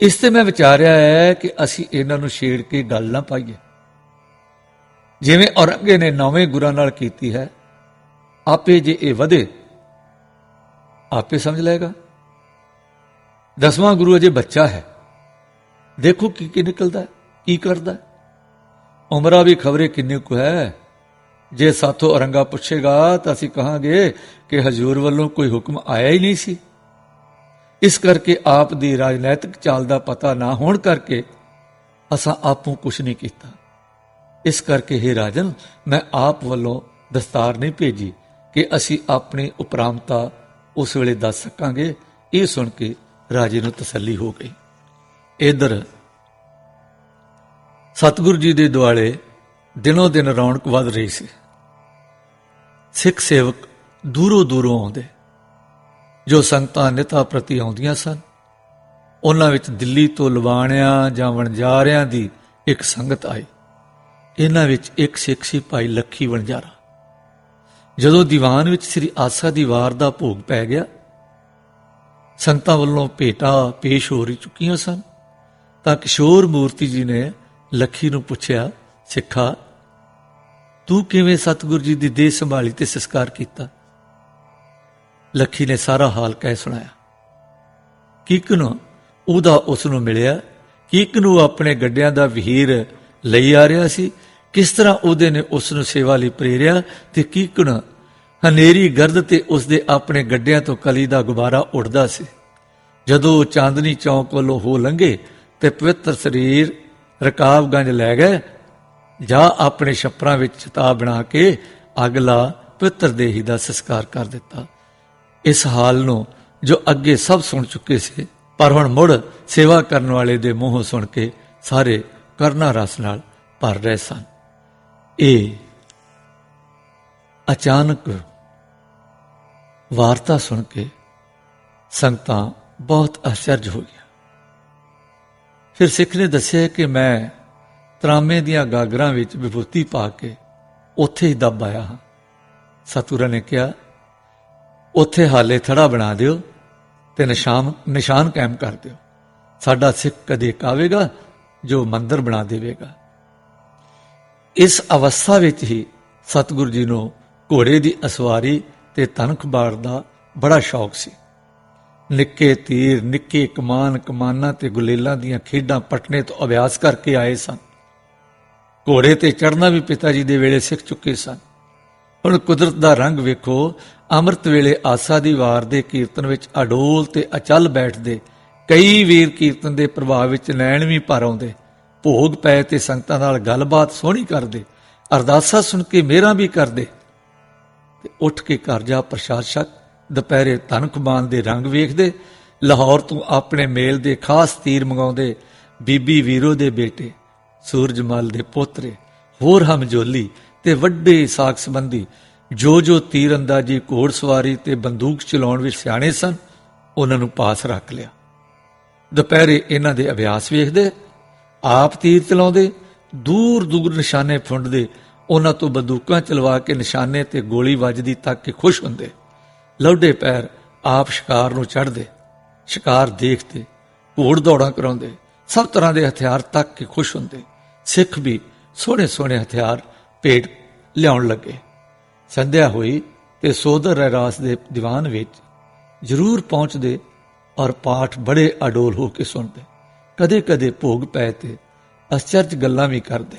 ਇਸ ਤੇ ਮੈਂ ਵਿਚਾਰਿਆ ਹੈ ਕਿ ਅਸੀਂ ਇਹਨਾਂ ਨੂੰ ਛੇੜ ਕੇ ਗੱਲ ਨਾ ਪਾਈਏ। ਜਿਵੇਂ ਔਰੰਗੇ ਨੇ ਨੌਵੇਂ ਗੁਰਾਂ ਨਾਲ ਕੀਤੀ ਹੈ, ਆਪੇ ਜੇ ਇਹ ਵਧੇ, ਆਪੇ ਸਮਝ ਲਏਗਾ। ਦਸਵਾਂ ਗੁਰੂ ਅਜੇ ਬੱਚਾ ਹੈ। ਦੇਖੋ ਕੀ ਕੀ ਨਿਕਲਦਾ, ਕੀ ਕਰਦਾ। ਉਮਰਾ ਵੀ ਖਬਰੇ ਕਿੰਨੀ ਕੁ ਹੈ। ਜੇ ਸਾਥੋਂ ਔਰੰਗਾ ਪੁੱਛੇਗਾ ਤਾਂ ਅਸੀਂ ਕਹਾਂਗੇ ਕਿ ਹਜ਼ੂਰ ਵੱਲੋਂ ਕੋਈ ਹੁਕਮ ਆਇਆ ਹੀ ਨਹੀਂ ਸੀ। ਇਸ ਕਰਕੇ ਆਪ ਦੀ ਰਾਜਨੀਤਿਕ ਚਾਲ ਦਾ ਪਤਾ ਨਾ ਹੋਣ ਕਰਕੇ ਅਸਾਂ ਆਪੋਂ ਕੁਝ ਨਹੀਂ ਕੀਤਾ। ਇਸ ਕਰਕੇ हे ਰਾਜਨ, ਮੈਂ ਆਪ ਵੱਲੋਂ ਦਸਤਾਰ ਨਹੀਂ ਭੇਜੀ ਕਿ ਅਸੀਂ ਆਪਣੀ ਉਪਰਾਮਤਾ ਉਸ ਵੇਲੇ ਦੱਸ ਸਕਾਂਗੇ। ਇਹ ਸੁਣ ਕੇ ਰਾਜੇ ਨੂੰ ਤਸੱਲੀ ਹੋ ਗਈ। ਇਧਰ, ਸਤਿਗੁਰੂ ਜੀ ਦੇ ਦੁਆਲੇ ਦਿਨੋ ਦਿਨ ਰੌਣਕ ਵੱਧ ਰਹੀ ਸੀ। ਸਿੱਖ ਸੇਵਕ ਦੂਰੋਂ ਦੂਰੋਂ ਆਉਂਦੇ। ਜੋ ਸੰਗਤਾਂ ਨਿਤਾ ਪ੍ਰਤੀ ਆਉਂਦੀਆਂ ਸਨ। ਉਹਨਾਂ ਵਿੱਚ ਦਿੱਲੀ ਤੋਂ ਲਵਾਣਿਆਂ ਜਾਂ ਵਣਜਾਰਿਆਂ ਦੀ ਇੱਕ ਸੰਗਤ ਆਈ। ਇਹਨਾਂ ਵਿੱਚ ਇੱਕ ਸਿੱਖ ਸੀ ਭਾਈ ਲੱਖੀ ਵਣਜਾਰਾ। ਜਦੋਂ ਦੀਵਾਨ ਵਿੱਚ ਸ੍ਰੀ ਆਸਾ ਦੀ ਵਾਰ ਦਾ ਭੋਗ ਪੈ ਗਿਆ, ਸੰਗਤਾਂ ਵੱਲੋਂ ਭੇਟਾ ਪੇਸ਼ ਹੋ ਰਹੀ ਚੁੱਕੀਆਂ ਸਨ। ਤਾਂ ਕਿਸ਼ੋਰ ਮੂਰਤੀ ਜੀ ਨੇ ਲੱਖੀ ਨੂੰ ਪੁੱਛਿਆ, ਸਿੱਖਾ, ਤੂੰ ਕਿਵੇਂ ਸਤਿਗੁਰੂ ਜੀ ਦੀ ਦੇਹ ਸੰਭਾਲੀ ਤੇ ਸੰਸਕਾਰ ਕੀਤਾ? ਲੱਖੀ ਨੇ ਸਾਰਾ ਹਾਲ ਕਹਿ ਸੁਣਾਇਆ। ਕਿਕਨ ਉਹਦਾ ਉਸ ਨੂੰ ਮਿਲਿਆ? ਕਿਕਨ ਉਹ ਆਪਣੇ ਗੱਡਿਆਂ ਦਾ ਵਹੀਰ ਲਈ ਆ ਰਿਹਾ ਸੀ? ਕਿਸ ਤਰ੍ਹਾਂ ਉਹਦੇ ਨੇ ਉਸ ਨੂੰ ਸੇਵਾ ਲਈ ਪ੍ਰੇਰਿਆ ਤੇ ਕਿਕਨ ਹਨੇਰੀ ਗਰਦ ਤੇ ਉਸ ਦੇ ਆਪਣੇ ਗੱਡਿਆਂ ਤੋਂ ਕਲੀ ਦਾ ਗੁਬਾਰਾ ਉੱਡਦਾ ਸੀ। ਜਦੋਂ ਉਹ ਚਾਂਦਨੀ ਚੌਕ ਵੱਲੋਂ ਹੋ ਲੰਘੇ ਤੇ ਪਵਿੱਤਰ ਸਰੀਰ ਰਕਾਬਗੰਜ ਲੈ ਗਏ, ਜਾਂ ਆਪਣੇ ਛੱਪਰਾਂ ਵਿੱਚ ਚਤਾ ਬਣਾ ਕੇ ਅਗਲਾ ਪਵਿੱਤਰ ਦੇਹੀ ਦਾ ਸੰਸਕਾਰ ਕਰ ਦਿੱਤਾ। ਇਸ ਹਾਲ ਨੂੰ ਜੋ ਅੱਗੇ ਸਭ ਸੁਣ ਚੁੱਕੇ ਸੀ, ਪਰ ਹੁਣ ਮੁੜ ਸੇਵਾ ਕਰਨ ਵਾਲੇ ਦੇ ਮੂੰਹੋਂ ਸੁਣ ਕੇ ਸਾਰੇ ਕਰਨਾ ਰਸ ਨਾਲ ਭਰ ਰਹੇ ਸਨ। ਇਹ ਅਚਾਨਕ ਵਾਰਤਾ ਸੁਣ ਕੇ ਸੰਗਤਾਂ ਬਹੁਤ ਅਚਰਜ ਹੋ ਗਿਆ ਫਿਰ ਸਿੱਖ ਨੇ ਦੱਸਿਆ ਕਿ ਮੈਂ ਤਰਾਮੇ ਦੀਆਂ ਗਾਗਰਾਂ ਵਿੱਚ ਵਿਭੂਤੀ ਪਾ ਕੇ ਉੱਥੇ ਹੀ ਦੱਬ ਆਇਆ ਹਾਂ। ਸਤੂਰਾ ਨੇ ਕਿਹਾ ਉੱਥੇ ਹਾਲੇ ਥੜਾ ਬਣਾ ਦਿਓ ਤੇ ਨਿਸ਼ਾਨ ਨਿਸ਼ਾਨ ਕਾਇਮ ਕਰ ਦਿਓ। ਸਾਡਾ ਸਿੱਖ ਕਦੇ ਕਾਵੇਗਾ ਜੋ ਮੰਦਰ ਬਣਾ ਦੇਵੇਗਾ। ਇਸ ਅਵਸਥਾ ਵਿੱਚ ਹੀ ਸਤਿਗੁਰੂ ਜੀ ਨੂੰ ਘੋੜੇ ਦੀ ਅਸਵਾਰੀ ਤੇ ਤਨਖਬਾੜ ਦਾ ਬੜਾ ਸ਼ੌਕ ਸੀ। ਨਿੱਕੇ ਤੀਰ, ਨਿੱਕੇ ਕਮਾਨ, ਕਮਾਨਾਂ ਤੇ ਗੁਲੇਲਾਂ ਦੀਆਂ ਖੇਡਾਂ ਪਟਨੇ ਤੋਂ ਅਭਿਆਸ ਕਰਕੇ ਆਏ ਸਨ। ਘੋੜੇ ਤੇ ਚੜਨਾ ਵੀ ਪਿਤਾ ਜੀ ਦੇ ਵੇਲੇ ਸਿੱਖ ਚੁੱਕੇ ਸਨ। ਹੁਣ ਕੁਦਰਤ ਦਾ ਰੰਗ ਵੇਖੋ, ਅੰਮ੍ਰਿਤ ਵੇਲੇ ਆਸਾ ਦੀ ਵਾਰ ਦੇ ਕੀਰਤਨ ਵਿੱਚ ਅਡੋਲ ਤੇ ਅਚਲ ਬੈਠਦੇ, ਕਈ ਵੀਰ ਕੀਰਤਨ ਦੇ ਪ੍ਰਭਾਵ ਵਿੱਚ ਨੈਣ ਵੀ ਭਰ ਆਉਂਦੇ, ਭੋਗ ਪਏ ਤੇ ਸੰਗਤਾਂ ਨਾਲ ਗੱਲਬਾਤ ਸੋਹਣੀ ਕਰਦੇ, ਅਰਦਾਸਾਂ ਸੁਣ ਕੇ ਮੇਰਾ ਵੀ ਕਰਦੇ। ਤੇ ਉੱਠ ਕੇ ਘਰ ਜਾ ਪ੍ਰਸ਼ਾਸਕ, ਦੁਪਹਿਰੇ ਧਨਕਮਾਨ ਦੇ ਰੰਗ ਵੇਖਦੇ, ਲਾਹੌਰ ਤੋਂ ਆਪਣੇ ਮੇਲ ਦੇ ਖਾਸ ਤੀਰ ਮੰਗਾਉਂਦੇ, ਬੀਬੀ ਵੀਰੋ ਦੇ ਬੇਟੇ, ਸੂਰਜਮਲ ਦੇ ਪੋਤਰੇ, ਹੋਰ ਹਮਜੋਲੀ ਤੇ ਵੱਡੇ ਸਾਖ ਸੰਬੰਧੀ ਜੋ ਜੋ ਤੀਰ ਅੰਦਾਜ਼ੀ ਘੋੜਸਵਾਰੀ ਤੇ ਬੰਦੂਕ ਚਲਾਉਣ ਵਿੱਚ ਸਿਆਣੇ ਸਨ, ਉਹਨਾਂ ਨੂੰ ਪਾਸ ਰੱਖ ਲਿਆ। ਦੁਪਹਿਰੇ ਇਹਨਾਂ ਦੇ ਅਭਿਆਸ ਵੇਖਦੇ, ਆਪ ਤੀਰ ਚਲਾਉਂਦੇ ਦੂਰ ਦੂਰ ਨਿਸ਼ਾਨੇ ਫੁੰਡਦੇ, ਉਹਨਾਂ ਤੋਂ ਬੰਦੂਕਾਂ ਚਲਵਾ ਕੇ ਨਿਸ਼ਾਨੇ ਤੇ ਗੋਲੀ ਵੱਜਦੀ ਤੱਕ ਕਿ ਖੁਸ਼ ਹੁੰਦੇ। ਲੌਡੇ ਪੈਰ ਆਪ ਸ਼ਿਕਾਰ ਨੂੰ ਚੜ੍ਹਦੇ, ਸ਼ਿਕਾਰ ਦੇਖਦੇ, ਘੋੜ ਦੌੜਾਂ ਕਰਾਉਂਦੇ, ਸਭ ਤਰ੍ਹਾਂ ਦੇ ਹਥਿਆਰ ਤੱਕ ਕੇ ਖੁਸ਼ ਹੁੰਦੇ। ਸਿੱਖ ਵੀ ਸੋਹਣੇ ਸੋਹਣੇ ਹਥਿਆਰ ਭੇਟ ਲਿਆਉਣ ਲੱਗੇ। ਸੰਧਿਆ ਹੋਈ ਤੇ ਸੋਦਰ ਰਾਸ ਦੇ ਦੀਵਾਨ ਵਿੱਚ। ਜ਼ਰੂਰ ਪਹੁੰਚਦੇ ਔਰ ਪਾਠ ਬੜੇ ਅਡੋਲ ਹੋ ਕੇ ਸੁਣਦੇ। ਕਦੇ ਕਦੇ ਭੋਗ ਪੈ ਤੇ ਅਚਰਜ ਗੱਲਾਂ ਵੀ ਕਰਦੇ।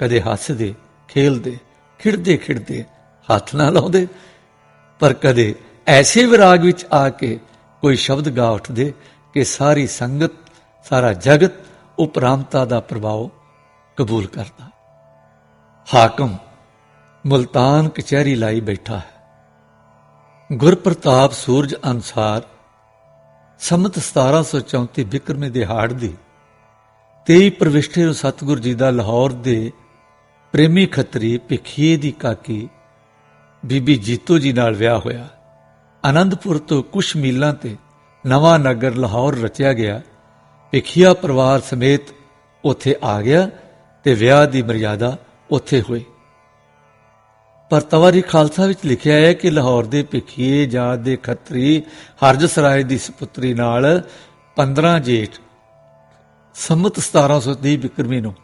ਕਦੇ ਹੱਸਦੇ, ਖੇਲਦੇ ਖਿੜਦੇ ਖਿੜਦੇ ਹੱਥ ਨਾ ਲਾਉਂਦੇ। ਪਰ ਕਦੇ ਐਸੇ ਵਿਰਾਗ ਵਿੱਚ ਆ ਕੇ ਕੋਈ ਸ਼ਬਦ ਗਾ ਉੱਠਦੇ ਕਿ ਸਾਰੀ ਸੰਗਤ, ਸਾਰਾ ਜਗਤ ਉਪਰਾਮਤਾ ਦਾ ਪ੍ਰਭਾਵ ਕਬੂਲ ਕਰਦਾ। ਹਾਕਮ ਮੁਲਤਾਨ ਕਚਹਿਰੀ ਲਾਈ ਬੈਠਾ ਹੈ। ਗੁਰਪ੍ਰਤਾਪ ਸੂਰਜ ਅਨਸਾਰ ਸੰਮਤ 1734 ਬਿਕਰਮੇ ਦਿਹਾੜ ਦੀ 23 ਪ੍ਰਵਿਸ਼ਟੇ ਨੂੰ ਸਤਿਗੁਰੂ ਜੀ ਦਾ ਲਾਹੌਰ ਦੇ ਪ੍ਰੇਮੀ ਖੱਤਰੀ ਭਿਖੀਏ ਦੀ ਕਾਕੀ ਬੀਬੀ ਜੀਤੋ ਜੀ ਨਾਲ ਵਿਆਹ ਹੋਇਆ। ਆਨੰਦਪੁਰ ਤੋਂ ਕੁਝ ਮੀਲਾਂ ਤੇ ਨਵਾਂ ਨਗਰ ਲਾਹੌਰ ਰਚਿਆ ਗਿਆ। ਭਿਖੀਆ ਪਰਿਵਾਰ ਸਮੇਤ ਉੱਥੇ ਆ ਗਿਆ ਤੇ ਵਿਆਹ ਦੀ ਮਰਿਆਦਾ ਉੱਥੇ ਹੋਏ। ਪਰ ਤਵਾਰੀ ਖਾਲਸਾ ਵਿੱਚ ਲਿਖਿਆ ਹੈ ਕਿ ਲਾਹੌਰ ਦੇ ਭਿੱਖੀਏ ਜਾਤ ਦੇ ਖੱਤਰੀ ਹਰਜ ਸਰਾਏ ਦੀ ਸੁਪੁੱਤਰੀ ਨਾਲ 15 ਜੇਠ, ਸੰਮਤ 1730 ਬਿਕਰਮੀ ਨੂੰ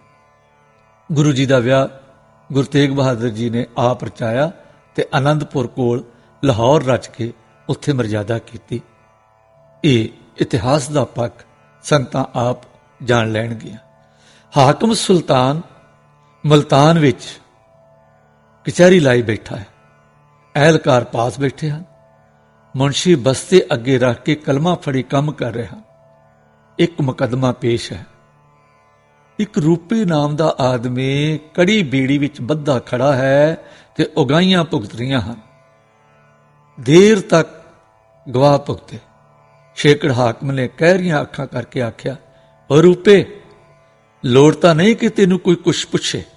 ਗੁਰੂ ਜੀ ਦਾ ਵਿਆਹ ਗੁਰੂ ਤੇਗ ਬਹਾਦਰ ਜੀ ਨੇ ਆਪ ਰਚਾਇਆ ਤੇ ਆਨੰਦਪੁਰ ਕੋਲ ਲਾਹੌਰ ਰਚ ਕੇ ਉੱਥੇ ਮਰਜ਼ਾਦਾ ਕੀਤੀ। ਇਹ ਇਤਿਹਾਸ ਦਾ ਪੱਖ ਸੰਤਾਂ ਆਪ ਜਾਣ ਲੈਣਗੀਆਂ। ਹਾਕਮ ਸੁਲਤਾਨ ਮਲਤਾਨ ਵਿੱਚ ਕਚਹਿਰੀ ਲਾਈ ਬੈਠਾ ਹੈ। ਅਹਿਲਕਾਰ ਪਾਸ ਬੈਠੇ ਹਨ। ਮੁਨਸ਼ੀ ਬਸਤੇ ਅੱਗੇ ਰੱਖ ਕੇ ਕਲਮਾ ਫੜੀ ਕੰਮ ਕਰ ਰਿਹਾ। ਇੱਕ ਮੁਕੱਦਮਾ ਪੇਸ਼ ਹੈ। ਇੱਕ ਰੂਪੇ ਨਾਮ ਦਾ ਆਦਮੀ ਕੜੀ ਬੀੜੀ ਵਿੱਚ ਬੱਧਾ ਖੜਾ ਹੈ ਤੇ ਉਗਾਈਆਂ ਭੁਗਤ ਰਹੀਆਂ ਹਨ। ਦੇਰ ਤੱਕ ਗਵਾਹ ਭੁਗਤੇ। ਸ਼ੇਕੜ ਹਾਕਮ ਨੇ ਕਹਿਰੀਆਂ ਅੱਖਾਂ ਕਰਕੇ ਆਖਿਆ, "ਓ ਰੂਪੇ, ਲੋੜ ਤਾਂ ਨਹੀਂ ਕਿ ਤੈਨੂੰ ਕੋਈ ਕੁਛ ਪੁੱਛੇ।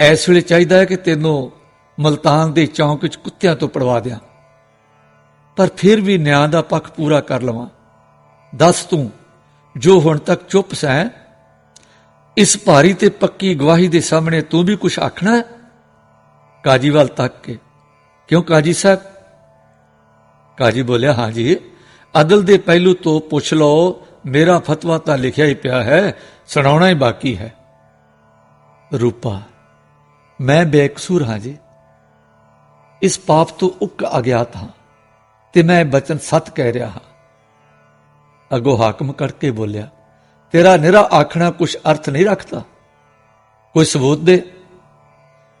ਐਸ ਵੇਲੇ ਚਾਹੀਦਾ ਹੈ ਕਿ ਤੈਨੂੰ ਮਲਤਾਨ ਦੇ ਚੌਂਕ ਵਿੱਚ ਕੁੱਤਿਆਂ ਤੋਂ ਪੜਵਾ ਦਿਆਂ। ਪਰ ਫਿਰ ਵੀ ਨਿਆਂ ਦਾ ਪੱਖ ਪੂਰਾ ਕਰ ਲਵਾਂ। ਦੱਸ ਤੂੰ, ਜੋ ਹੁਣ ਤੱਕ ਚੁੱਪ ਸੈਂ, ਇਸ ਭਾਰੀ ਤੇ ਪੱਕੀ ਗਵਾਹੀ ਦੇ ਸਾਹਮਣੇ ਤੂੰ ਵੀ ਕੁਝ ਆਖਣਾ ਕਾਜੀ ਵੱਲ ਤੱਕ ਕੇ। ਕਿਉਂ ਕਾਜੀ ਸਾਹਿਬ? ਕਾਜੀ ਬੋਲਿਆ, ਹਾਂ ਜੀ, ਅਦਲ ਦੇ ਪਹਿਲੂ ਤੋਂ ਪੁੱਛ ਲਓ, ਮੇਰਾ ਫਤਵਾ ਤਾਂ ਲਿਖਿਆ ਹੀ ਪਿਆ ਹੈ, ਸੁਣਾਉਣਾ ਹੀ ਬਾਕੀ ਹੈ। ਰੂਪਾ ਮੈਂ ਬੇਕਸੂਰ ਹਾਂ ਜੀ। ਇਸ ਪਾਪ ਤੋਂ ਉੱਕ ਅਗਿਆਤ ਹਾਂ ਤੇ ਮੈਂ ਬਚਨ ਸੱਤ ਕਹਿ ਰਿਹਾ ਹਾਂ। ਅਗੋ ਹਾਕਮ ਕਰਕੇ ਬੋਲਿਆ, ਤੇਰਾ ਨਿਰਾ ਆਖਣਾ ਕੁਛ ਅਰਥ ਨਹੀਂ ਰੱਖਦਾ। ਕੋਈ ਸਬੂਤ ਦੇ?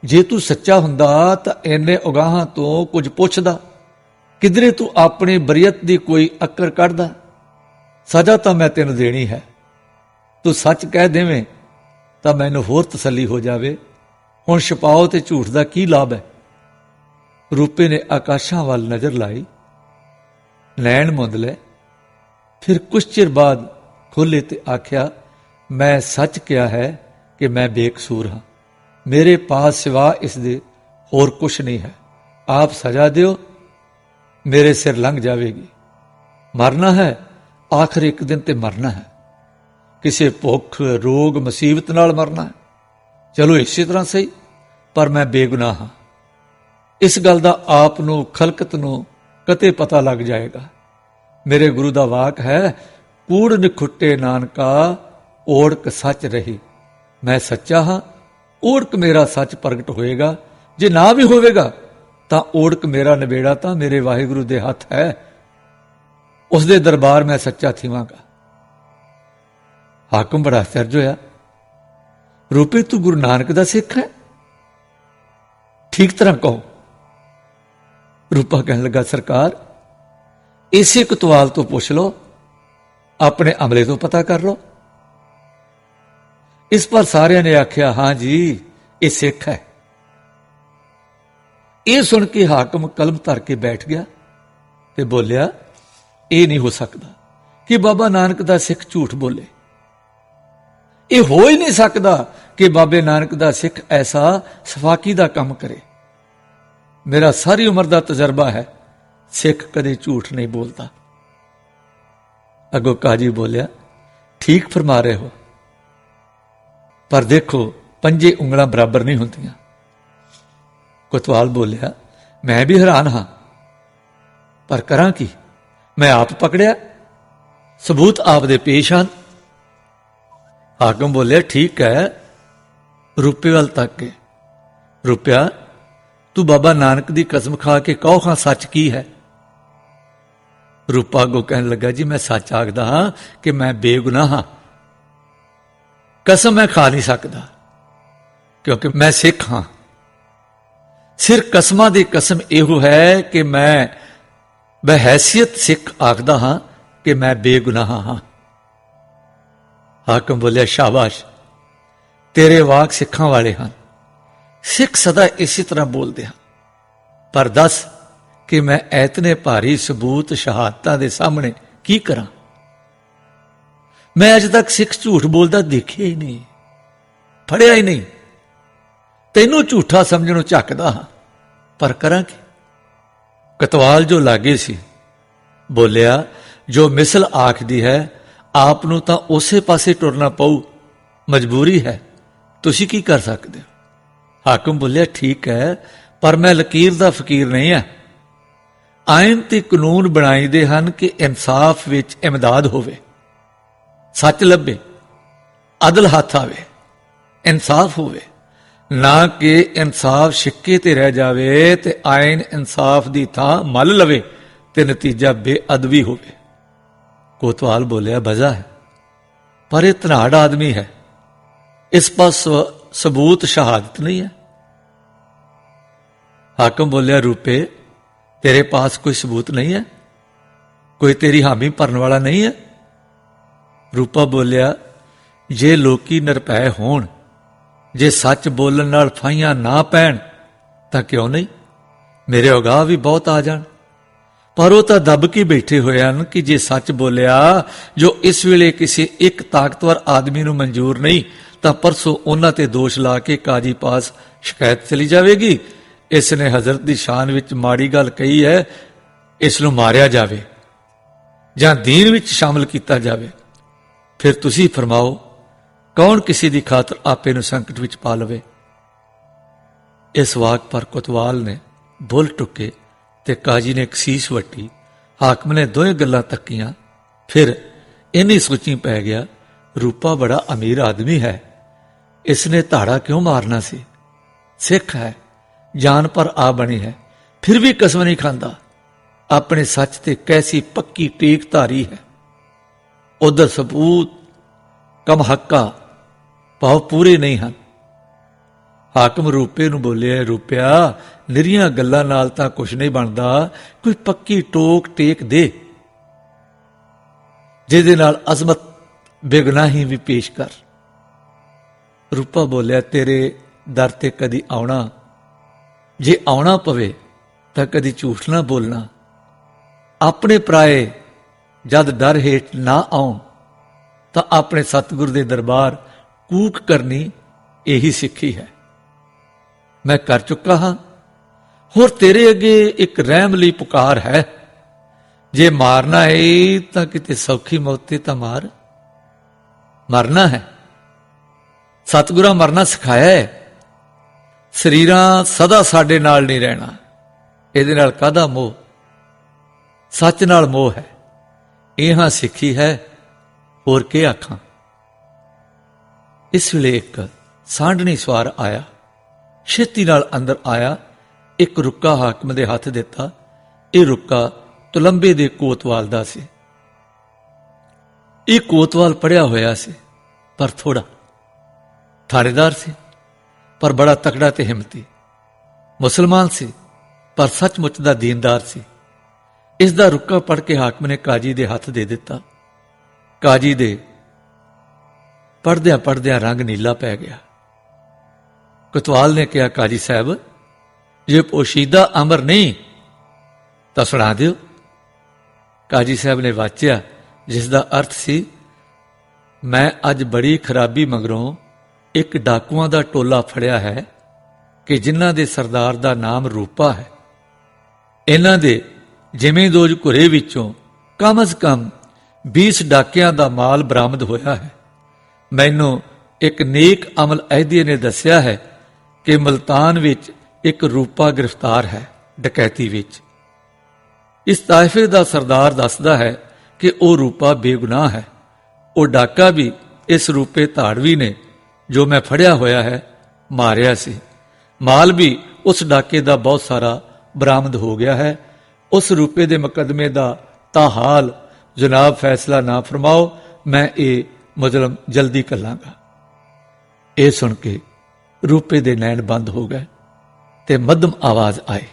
ਜੇ ਤੂੰ ਸੱਚਾ ਹੁੰਦਾ ਤਾਂ ਐਨੇ ਉਗਾਹਾਂ ਤੋਂ ਕੁਝ ਪੁੱਛਦਾ। ਕਿਧਰੇ ਤੂੰ ਆਪਣੀ ਬਰੀਅਤ ਦੀ ਕੋਈ ਅੱਕਰ ਕੱਢਦਾ? ਸਜ਼ਾ ਤਾਂ ਮੈਂ ਤੈਨੂੰ ਦੇਣੀ ਹੈ। ਤੂੰ ਸੱਚ ਕਹਿ ਦੇਵੇਂ ਤਾਂ ਮੈਨੂੰ ਹੋਰ ਤਸੱਲੀ ਹੋ ਜਾਵੇ। ਹੁਣ ਛਪਾਓ ਤੇ ਝੂਠ ਦਾ ਕੀ ਲਾਭ ਹੈ? ਰੂਪੇ ਨੇ ਆਕਾਸ਼ਾਂ ਵੱਲ ਨਜ਼ਰ ਲਾਈ। ਲੈਣ ਮੁੰਦ ਲੈ। ਫਿਰ ਕੁਛ ਚਿਰ ਬਾਅਦ ਖੋਲੇ ਤੇ ਆਖਿਆ, ਮੈਂ ਸੱਚ ਕਿਹਾ ਹੈ ਕਿ ਮੈਂ ਬੇਕਸੂਰ ਹਾਂ। ਮੇਰੇ ਪਾਸ ਸਿਵਾ ਇਸ ਦੇ ਹੋਰ ਕੁਛ ਨਹੀਂ ਹੈ। ਆਪ ਸਜ਼ਾ ਦਿਓ, ਮੇਰੇ ਸਿਰ ਲੰਘ ਜਾਵੇਗੀ। ਮਰਨਾ ਹੈ, ਆਖਰ ਇੱਕ ਦਿਨ ਤੇ ਮਰਨਾ ਹੈ। ਕਿਸੇ ਭੁੱਖ, ਰੋਗ, ਮੁਸੀਬਤ ਨਾਲ ਮਰਨਾ ਹੈ। ਚਲੋ ਇਸੇ ਤਰ੍ਹਾਂ ਸਹੀ, ਪਰ ਮੈਂ ਬੇਗੁਨਾਹ ਹਾਂ। ਇਸ ਗੱਲ ਦਾ ਆਪ ਨੂੰ ਖਲਕਤ ਨੂੰ ਕਤੇ ਪਤਾ ਲੱਗ ਜਾਏਗਾ। ਮੇਰੇ ਗੁਰੂ ਦਾ ਵਾਕ ਹੈ, ਕੂੜ ਨਿਖੁੱਟੇ ਨਾਨਕਾ, ਓੜਕ ਸੱਚ ਰਹੀ। ਮੈਂ ਸੱਚਾ ਹਾਂ, ਓੜਕ ਮੇਰਾ ਸੱਚ ਪ੍ਰਗਟ ਹੋਏਗਾ। ਜੇ ਨਾ ਵੀ ਹੋਵੇਗਾ, ਤਾਂ ਓੜਕ ਮੇਰਾ ਨਿਬੇੜਾ ਤਾਂ ਮੇਰੇ ਵਾਹਿਗੁਰੂ ਦੇ ਹੱਥ ਹੈ। ਉਸ ਦੇ ਦਰਬਾਰ ਮੈਂ ਸੱਚਾ ਥੀਵਾਂਗਾ। ਹਾਕਮ ਬੜਾ ਅਚਰਜ ਹੋਇਆ। ਰੂਪੇ ਤੂੰ ਗੁਰੂ ਨਾਨਕ ਦਾ ਸਿੱਖ ਹੈ? ਠੀਕ ਤਰ੍ਹਾਂ ਕਹੋ। ਰੂਪਾ ਕਹਿਣ ਲੱਗਾ, ਸਰਕਾਰ, ਇਸੇ ਕੁਤਵਾਲ ਤੋਂ ਪੁੱਛ ਲਓ, ਆਪਣੇ ਅਮਲੇ ਤੋਂ ਪਤਾ ਕਰ ਲਓ। ਇਸ ਪਰ ਸਾਰਿਆਂ ਨੇ ਆਖਿਆ, ਹਾਂ ਜੀ, ਇਹ ਸਿੱਖ ਹੈ। ਇਹ ਸੁਣ ਕੇ ਹਾਕਮ ਕਲਮ ਧਰ ਕੇ ਬੈਠ ਗਿਆ ਤੇ ਬੋਲਿਆ, ਇਹ ਨਹੀਂ ਹੋ ਸਕਦਾ ਕਿ ਬਾਬਾ ਨਾਨਕ ਦਾ ਸਿੱਖ ਝੂਠ ਬੋਲੇ। ਇਹ ਹੋ ਹੀ ਨਹੀਂ ਸਕਦਾ ਕਿ ਬਾਬੇ ਨਾਨਕ ਦਾ ਸਿੱਖ ਐਸਾ ਸਫਾਕੀ ਦਾ ਕੰਮ ਕਰੇ। ਮੇਰਾ ਸਾਰੀ ਉਮਰ ਦਾ ਤਜਰਬਾ ਹੈ, ਸਿੱਖ ਕਦੇ ਝੂਠ ਨਹੀਂ ਬੋਲਦਾ। ਅਗੋ ਕਾਜੀ ਬੋਲਿਆ, ਠੀਕ ਫਰਮਾ ਰਹੇ ਹੋ। ਪਰ ਦੇਖੋ, ਪੰਜੇ ਉਂਗਲਾਂ ਬਰਾਬਰ ਨਹੀਂ ਹੁੰਦੀਆਂ। ਕੋਤਵਾਲ ਬੋਲਿਆ, ਮੈਂ ਵੀ ਹੈਰਾਨ ਹਾਂ। ਪਰ ਕਰਾਂ ਕੀ? ਮੈਂ ਆਪ ਪਕੜਿਆ। ਸਬੂਤ ਆਪ ਦੇ ਪੇਸ਼ ਹਨ। ਹਾਕਮ ਬੋਲਿਆ, ਠੀਕ ਹੈ, ਰੁਪਏ ਵੱਲ ਤੱਕ ਕੇ ਰੁਪਿਆ, ਤੂੰ ਬਾਬਾ ਨਾਨਕ ਦੀ ਕਸਮ ਖਾ ਕੇ ਕਹੋ, ਹਾਂ, ਸੱਚ ਕੀ ਹੈ? ਰੂਪਾ ਗੋ ਕਹਿਣ ਲੱਗਾ, ਜੀ, ਮੈਂ ਸੱਚ ਆਖਦਾ ਹਾਂ ਕਿ ਮੈਂ ਬੇਗੁਨਾਹ ਹਾਂ। ਕਸਮ ਮੈਂ ਖਾ ਨਹੀਂ ਸਕਦਾ, ਕਿਉਂਕਿ ਮੈਂ ਸਿੱਖ ਹਾਂ। ਸਿਰ ਕਸਮਾਂ ਦੀ ਕਸਮ ਇਹੋ ਹੈ ਕਿ ਮੈਂ ਬਹਿਸੀਅਤ ਸਿੱਖ ਆਖਦਾ ਹਾਂ ਕਿ ਮੈਂ ਬੇਗੁਨਾਹ ਹਾਂ। ਹਾਕਮ ਬੋਲਿਆ, ਸ਼ਾਬਾਸ਼, ਤੇਰੇ ਵਾਕ ਸਿੱਖਾਂ ਵਾਲੇ ਹਨ। ਸਿੱਖ ਸਦਾ ਇਸੇ ਤਰ੍ਹਾਂ ਬੋਲਦੇ ਹਨ। ਪਰ ਦੱਸ ਕਿ ਮੈਂ ਐਤਨੇ ਭਾਰੀ ਸਬੂਤ ਸ਼ਹਾਦਤਾਂ ਦੇ ਸਾਹਮਣੇ ਕੀ ਕਰਾਂ? ਮੈਂ ਅਜੇ ਤੱਕ ਸਿੱਖ ਝੂਠ ਬੋਲਦਾ ਦੇਖਿਆ ਹੀ ਨਹੀਂ, ਫੜਿਆ ਹੀ ਨਹੀਂ। ਤੈਨੂੰ ਝੂਠਾ ਸਮਝਣੋਂ ਝੱਕਦਾ ਹਾਂ, ਪਰ ਕਰਾਂ ਕੀ? ਕਤਵਾਲ ਜੋ ਲਾਗੇ ਸੀ, ਬੋਲਿਆ, ਜੋ ਮਿਸਲ ਆਖਦੀ ਹੈ ਆਪ ਨੂੰ ਤਾਂ ਉਸੇ ਪਾਸੇ ਟੁਰਨਾ ਪਊ। ਮਜਬੂਰੀ ਹੈ। ਤੁਸੀਂ ਕੀ ਕਰ ਸਕਦੇ ਹੋ? ਹਾਕਮ ਬੋਲਿਆ, ਠੀਕ ਹੈ, ਪਰ ਮੈਂ ਲਕੀਰ ਦਾ ਫਕੀਰ ਨਹੀਂ ਹਾਂ। ਆਇਨ ਤੇ ਕਾਨੂੰਨ ਬਣਾਈਦੇ ਹਨ ਕਿ ਇਨਸਾਫ ਵਿੱਚ ਇਮਦਾਦ ਹੋਵੇ। ਸੱਚ ਲੱਭੇ, ਅਦਲ ਹੱਥ ਆਵੇ, ਇਨਸਾਫ ਹੋਵੇ। ਨਾ ਕਿ ਇਨਸਾਫ ਸਿੱਕੇ ਤੇ ਰਹਿ ਜਾਵੇ ਤੇ ਆਇਨ ਇਨਸਾਫ ਦੀ ਥਾਂ ਮੱਲ ਲਵੇ ਤੇ ਨਤੀਜਾ ਬੇਅਦਬੀ ਹੋਵੇ। ਕੋਤਵਾਲ ਬੋਲਿਆ ਵਜ਼ਾ ਹੈ। ਪਰ ਇਹ ਤਨਾੜ ਆਦਮੀ ਹੈ। ਇਸ ਪਾਸ ਸਬੂਤ ਸ਼ਹਾਦਤ ਨਹੀਂ ਹੈ। ਹਾਕਮ ਬੋਲਿਆ, ਰੂਪੇ, ਤੇਰੇ ਪਾਸ ਕੋਈ ਸਬੂਤ ਨਹੀਂ ਹੈ। ਕੋਈ ਤੇਰੀ ਹਾਮੀ ਭਰਨ ਵਾਲਾ ਨਹੀਂ ਹੈ। ਰੂਪਾ ਬੋਲਿਆ, ਜੇ ਲੋਕੀ ਨਿਰਭੈ ਹੋਣ, ਜੇ ਸੱਚ ਬੋਲਣ ਨਾਲ ਫਾਈਆਂ ਨਾ ਪੈਣ, ਤਾਂ ਕਿਉਂ ਨਹੀਂ? ਮੇਰੇ ਉਗਾਹ ਵੀ ਬਹੁਤ ਆ ਜਾਣ। ਪਰ ਉਹ ਤਾਂ ਦੱਬ ਕੇ ਬੈਠੇ ਹੋਏ ਹਨ ਕਿ ਜੇ ਸੱਚ ਬੋਲਿਆ, ਜੋ ਇਸ ਵੇਲੇ ਕਿਸੇ ਇੱਕ ਤਾਕਤਵਰ ਆਦਮੀ ਨੂੰ ਮਨਜ਼ੂਰ ਨਹੀਂ, ਤਾਂ ਪਰਸੋਂ ਉਹਨਾਂ ਤੇ ਦੋਸ਼ ਲਾ ਕੇ ਕਾਜੀ ਪਾਸ ਸ਼ਿਕਾਇਤ ਚਲੀ ਜਾਵੇਗੀ। ਇਸ ਨੇ ਹਜ਼ਰਤ ਦੀ ਸ਼ਾਨ ਵਿੱਚ ਮਾੜੀ ਗੱਲ ਕਹੀ ਹੈ, ਇਸ ਨੂੰ ਮਾਰਿਆ ਜਾਵੇ ਜਾਂ ਦੀਨ ਵਿੱਚ ਸ਼ਾਮਲ ਕੀਤਾ ਜਾਵੇ। ਫਿਰ ਤੁਸੀਂ ਫਰਮਾਓ, ਕੌਣ ਕਿਸੇ ਦੀ ਖਾਤਰ ਆਪੇ ਨੂੰ ਸੰਕਟ ਵਿੱਚ ਪਾ ਲਵੇ? ਇਸ ਵਾਕ ਪਰ ਕੁਤਵਾਲ ਨੇ ਬੁੱਲ ਟੁੱਕੇ ਤੇ ਕਾਜੀ ਨੇ ਇੱਕ ਵੱਟੀ, ਹਾਕਮ ਨੇ ਦੋਵੇਂ ਗੱਲਾਂ ਤੱਕੀਆਂ, ਫਿਰ ਇੰਨੀ ਸੋਚੀ ਪੈ ਗਿਆ, ਰੂਪਾ ਬੜਾ ਅਮੀਰ ਆਦਮੀ ਹੈ ਇਸ ਨੇ ਧਾੜਾ ਕਿਉਂ ਮਾਰਨਾ ਸੀ? ਸਿੱਖ ਹੈ, ਜਾਨ ਪਰ ਆ ਬਣੀ ਹੈ, ਫਿਰ ਵੀ ਕਸਮ ਨਹੀਂ ਖਾਂਦਾ, ਆਪਣੇ ਸੱਚ ਤੇ ਕੈਸੀ ਪੱਕੀ ਟੇਕ ਧਾਰੀ ਹੈ। ਉਧਰ ਸਬੂਤ, ਕਮ ਹੱਕਾ, ਭਾਵ ਪੂਰੇ ਨਹੀਂ ਹਨ। ਹਾਕਮ ਰੂਪੇ ਨੂੰ ਬੋਲਿਆ ਰੂਪਿਆ, ਨਿਰੀਆਂ ਗੱਲਾਂ ਨਾਲ ਤਾਂ ਕੁਝ ਨਹੀਂ ਬਣਦਾ। ਕੋਈ ਪੱਕੀ ਟੋਕ ਟੇਕ ਦੇ। ਜਿਹਦੇ ਨਾਲ ਅਜ਼ਮਤ ਬੇਗੁਨਾਹੀ ਵੀ ਪੇਸ਼ ਕਰ। ਰੂਪਾ ਬੋਲਿਆ, ਤੇਰੇ ਦਰ ਤੇ ਕਦੀ ਆਉਣਾ। ਜੇ ਆਉਣਾ ਪਵੇ, ਤਾਂ ਕਦੀ ਝੂਠ ਨਾ ਬੋਲਣਾ। ਆਪਣੇ ਪ੍ਰਾਏ, ਜਦ ਡਰ ਹੇਠ ਨਾ ਆਉਣ, ਤਾਂ ਆਪਣੇ ਸਤਿਗੁਰ ਦੇ ਦਰਬਾਰ ਕੂਕ ਕਰਨੀ ਇਹੀ ਸਿੱਖੀ ਹੈ। ਮੈਂ ਕਰ ਚੁੱਕਾ ਹਾਂ। ਹੋਰ ਤੇਰੇ ਅੱਗੇ ਇੱਕ ਰਹਿਮ ਲਈ ਪੁਕਾਰ ਹੈ। ਜੇ ਮਾਰਨਾ ਹੈ ਤਾਂ ਕਿਤੇ ਸੌਖੀ ਮੌਤੇ ਤਾਂ ਮਾਰ। ਮਰਨਾ ਹੈ। ਸਤਿਗੁਰਾਂ ਮਰਨਾ ਸਿਖਾਇਆ ਹੈ। ਸਰੀਰਾਂ ਸਦਾ ਸਾਡੇ ਨਾਲ ਨਹੀਂ ਰਹਿਣਾ। ਇਹਦੇ ਨਾਲ ਕਾਦਾ ਮੋਹ? ਸੱਚ ਨਾਲ ਮੋਹ ਹੈ। ਇਹ ਹਾਂ ਸਿੱਖੀ ਹੈ। ਹੋਰ ਕੀ ਆਖਾਂ? ਇਸ ਵੇਲੇ ਇੱਕ ਸਾਂਢਣੀ ਸਵਾਰ ਆਇਆ। ਛੇਤੀ ਨਾਲ ਅੰਦਰ ਆਇਆ, ਇੱਕ ਰੁੱਕਾ ਹਾਕਮ ਦੇ ਹੱਥ ਦਿੱਤਾ। ਇਹ ਰੁੱਕਾ ਤੁਲੰਬੇ ਦੇ ਕੋਤਵਾਲ ਦਾ ਸੀ। ਇਹ ਕੋਤਵਾਲ ਪੜਿਆ ਹੋਇਆ ਸੀ, ਪਰ ਥੋੜਾ ਥਾਣੇਦਾਰ ਸੀ, ਪਰ ਬੜਾ ਤਕੜਾ ਤੇ ਹਿੰਮਤੀ। ਮੁਸਲਮਾਨ ਸੀ, ਪਰ ਸੱਚਮੁੱਚ ਦਾ ਦੀਨਦਾਰ ਸੀ। ਇਸ ਦਾ ਰੁੱਕਾ ਪੜ ਕੇ ਹਾਕਮ ਨੇ ਕਾਜੀ ਦੇ ਹੱਥ ਦੇ ਦਿੱਤਾ। ਕਾਜੀ ਦੇ ਪੜਦਿਆਂ ਪੜਦਿਆਂ ਰੰਗ ਨੀਲਾ ਪੈ ਗਿਆ। ਕੁਤਵਾਲ ਨੇ ਕਿਹਾ ਕਾਜੀ ਸਾਹਿਬ, ਜੇ ਪੋਸ਼ੀਦਾ ਅਮਰ ਨਹੀਂ, ਤਾਂ ਸੁਣਾ ਦਿਓ। ਕਾਜੀ ਸਾਹਿਬ ਨੇ ਵਾਚਿਆ, ਜਿਸ ਦਾ ਅਰਥ ਸੀ, ਮੈਂ ਅੱਜ ਬੜੀ ਖਰਾਬੀ ਮਗਰੋਂ ਇੱਕ ਡਾਕੂਆਂ ਦਾ ਟੋਲਾ ਫੜਿਆ ਹੈ ਕਿ ਜਿਨ੍ਹਾਂ ਦੇ ਸਰਦਾਰ ਦਾ ਨਾਮ ਰੂਪਾ ਹੈ। ਇਹਨਾਂ ਦੇ ਜਿਵੇਂ ਦੋਜ ਘੁਰੇ ਵਿੱਚੋਂ ਕਮ ਅਜ਼ ਕਮ 20 ਡਾਕਿਆਂ ਦਾ ਮਾਲ ਬਰਾਮਦ ਹੋਇਆ ਹੈ। ਮੈਨੂੰ ਇੱਕ ਨੇਕ ਅਮਲ ਅਹਿਦੀਏ ਨੇ ਦੱਸਿਆ ਹੈ ਕਿ ਮਲਤਾਨ ਵਿੱਚ ਇੱਕ ਰੂਪਾ ਗ੍ਰਿਫਤਾਰ ਹੈ, ਡਕੈਤੀ ਵਿੱਚ। ਇਸ ਤਾਇਫੇ ਦਾ ਸਰਦਾਰ ਦੱਸਦਾ ਹੈ ਕਿ ਉਹ ਰੂਪਾ ਬੇਗੁਨਾਹ ਹੈ। ਉਹ ਡਾਕਾ ਵੀ ਇਸ ਰੂਪੇ ਧਾੜਵੀ ਨੇ ਜੋ ਮੈਂ ਫੜਿਆ ਹੋਇਆ ਹੈ, ਮਾਰਿਆ ਸੀ। ਮਾਲ ਵੀ ਉਸ ਡਾਕੇ ਦਾ ਬਹੁਤ ਸਾਰਾ ਬਰਾਮਦ ਹੋ ਗਿਆ ਹੈ। ਉਸ ਰੂਪੇ ਦੇ ਮੁਕਦਮੇ ਦਾ ਤਾਂ ਹਾਲ ਜਨਾਬ ਫੈਸਲਾ ਨਾ ਫਰਮਾਓ, ਮੈਂ ਇਹ ਮਜਲਮ ਜਲਦੀ ਕਰ ਲਾਂਗਾ ਇਹ ਸੁਣ ਕੇ ਰੂਪੇ ਦੇ ਨੈਣ ਬੰਦ ਹੋ ਗਏ ਤੇ ਮੱਧਮ ਆਵਾਜ਼ ਆਏ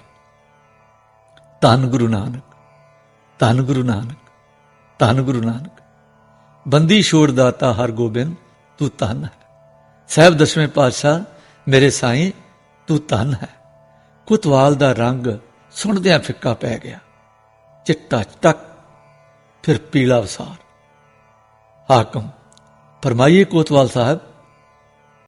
ਧੰਨ ਗੁਰੂ ਨਾਨਕ, ਧੰਨ ਗੁਰੂ ਨਾਨਕ, ਧੰਨ ਗੁਰੂ ਨਾਨਕ। ਬੰਦੀ ਛੋੜ ਦਾਤਾ ਹਰ ਗੋਬਿੰਦ, ਤੂੰ ਧੰਨ ਹੈ। ਸਹਿਬ ਦਸਵੇਂ ਪਾਤਸ਼ਾਹ, ਮੇਰੇ ਸਾਈਂ, ਤੂੰ ਧੰਨ ਹੈ। ਕੁਤਵਾਲ ਦਾ ਰੰਗ ਸੁਣਦਿਆਂ ਫਿੱਕਾ ਪੈ ਗਿਆ। ਚਿੱਟਾ ਟਕ ਫਿਰ ਪੀਲਾ ਵਸਾਰ। ਹਾਕਮ, ਫਰਮਾਈਏ ਕੋਤਵਾਲ ਸਾਹਿਬ